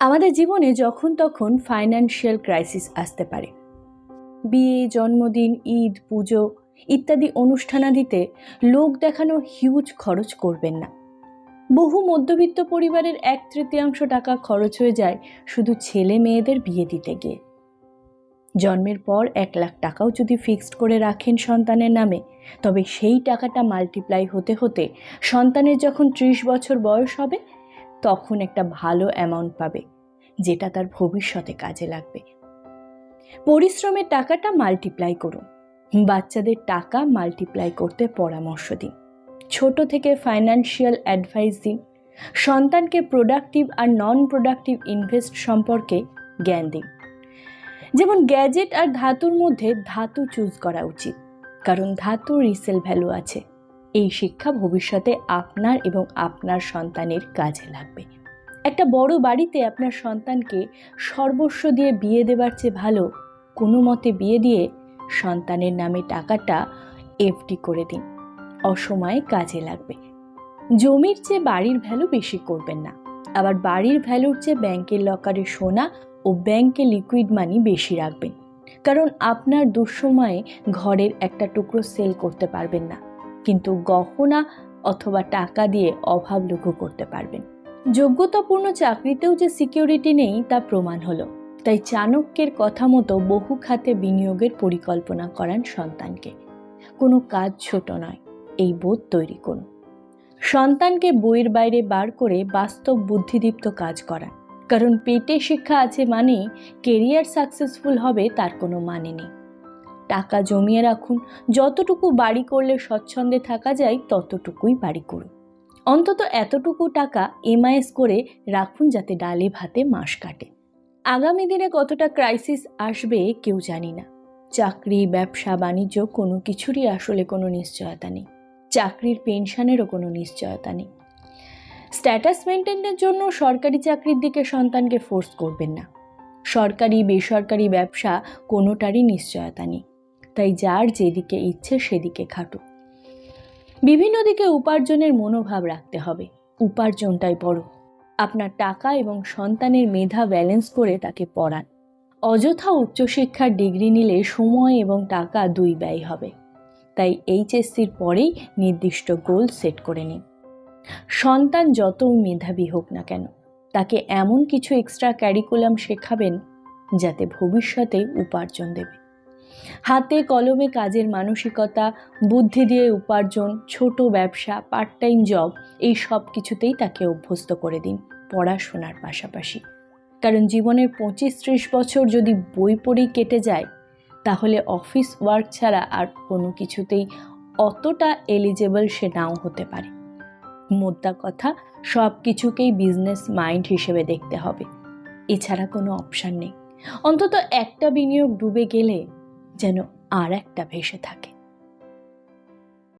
আমাদের জীবনে যখন তখন ফাইন্যান্সিয়াল ক্রাইসিস আসতে পারে। বিয়ে, জন্মদিন, ঈদ, পুজো ইত্যাদি অনুষ্ঠানাদিতে লোক দেখানো হিউজ খরচ করবেন না। বহু মধ্যবিত্ত পরিবারের এক তৃতীয়াংশ টাকা খরচ হয়ে যায় শুধু ছেলে মেয়েদের বিয়ে দিতে গিয়ে। জন্মের পর এক লাখ টাকাও যদি ফিক্সড করে রাখেন সন্তানের নামে, তবে সেই টাকাটা মাল্টিপ্লাই হতে হতে সন্তানের যখন ত্রিশ বছর বয়স হবে তখন একটা ভালো অ্যামাউন্ট পাবে, যেটা তার ভবিষ্যতে কাজে লাগবে। পরিশ্রমের টাকাটা মাল্টিপ্লাই করুন। বাচ্চাদের টাকা মাল্টিপ্লাই করতে পরামর্শ দিন। ছোট থেকে ফাইন্যান্সিয়াল অ্যাডভাইস দিন। সন্তানকে প্রোডাক্টিভ আর নন প্রোডাক্টিভ ইনভেস্ট সম্পর্কে জ্ঞান দিন। যেমন গ্যাজেট আর ধাতুর মধ্যে ধাতু চুজ করা উচিত, কারণ ধাতু রিসেল ভ্যালু আছে। এই শিক্ষা ভবিষ্যতে আপনার এবং আপনার সন্তানের কাজে লাগবে। একটা বড় বাড়িতে আপনার সন্তানকে সর্বস্ব দিয়ে বিয়ে দেবার চেয়ে ভালো কোনো মতে বিয়ে দিয়ে সন্তানের নামে টাকাটা এফডি করে দিন। অসময়ে কাজে লাগবে। জমির চেয়ে বাড়ির ভ্যালু বেশি করবেন না। আবার বাড়ির ভ্যালুর চেয়ে ব্যাংকের লকারে সোনা ও ব্যাংকে লিকুইড মানি বেশি রাখবেন। কারণ আপনার দুঃসময়ে ঘরের একটা টুকরো সেল করতে পারবেন না। কিন্তু গহনা অথবা টাকা দিয়ে অভাব লঘু করতে পারবেন। যোগ্যতাপূর্ণ চাকরিতেও যে সিকিউরিটি নেই, তা প্রমাণ হলো। তাই চাণক্যের কথা মতো বহু খাতে বিনিয়োগের পরিকল্পনা করান সন্তানকে। কোনো কাজ ছোট নয়, এই বোধ তৈরি করুন। সন্তানকে বইয়ের বাইরে বার করে বাস্তব বুদ্ধিদীপ্ত কাজ করান। কারণ পেটে শিক্ষা আছে মানেই কেরিয়ার সাকসেসফুল হবে তার কোনো মানে নেই। টাকা জমিয়ে রাখুন। যতটুকু বাড়ি করলে স্বচ্ছন্দে থাকা যায়, ততটুকুই বাড়ি করুন। অন্তত এতটুকু টাকা এমআইএস করে রাখুন যাতে ডালে ভাতে মাস কাটে। আগামী দিনে কতটা ক্রাইসিস আসবে কেউ জানি না। চাকরি, ব্যবসা, বাণিজ্য কোনো কিছুরই আসলে কোনো নিশ্চয়তা নেই। চাকরির পেনশনেরও কোনো নিশ্চয়তা নেই। স্ট্যাটাস মেনটেনের জন্য সরকারি চাকরির দিকে সন্তানকে ফোর্স করবেন না। সরকারি, বেসরকারি ব্যবসা কোনোটারই নিশ্চয়তা নেই। তাই যার যেদিকে ইচ্ছে সেদিকে খাটুক বিভিন্ন দিকে উপার্জনের মনোভাব রাখতে হবে। উপার্জনটাই বড়। আপনার টাকা এবং সন্তানের মেধা ব্যালেন্স করে তাকে পড়ান। অযথা উচ্চশিক্ষার ডিগ্রি নিলে সময় এবং টাকা দুই ব্যয় হবে। তাই এইচএসসির পরেই নির্দিষ্ট গোল সেট করে নিন। সন্তান যত মেধাবী হোক না কেন, তাকে এমন কিছু এক্সট্রা ক্যারিকুলাম শেখাবেন যাতে ভবিষ্যতে উপার্জন দেবে। হাতে কলমে কাজের মানসিকতা, বুদ্ধি দিয়ে উপার্জন, ছোট ব্যবসা পার্ট টাইম জব এই সব কিছুতেই তাকে অভ্যস্ত করে দিন পড়াশোনার পাশাপাশি। কারণ জীবনের পঁচিশ ত্রিশ বছর যদি বই পড়েই কেটে যায়, তাহলে অফিস ওয়ার্ক ছাড়া আর কোনো কিছুতেই অতটা এলিজেবল সে নাও হতে পারে। মোদ্দা কথা, সব কিছুকেই বিজনেস মাইন্ড হিসেবে দেখতে হবে। এছাড়া কোনো অপশান নেই। অন্তত একটা বিনিয়োগ ডুবে গেলে যেন আর একটা ভেসে থাকে।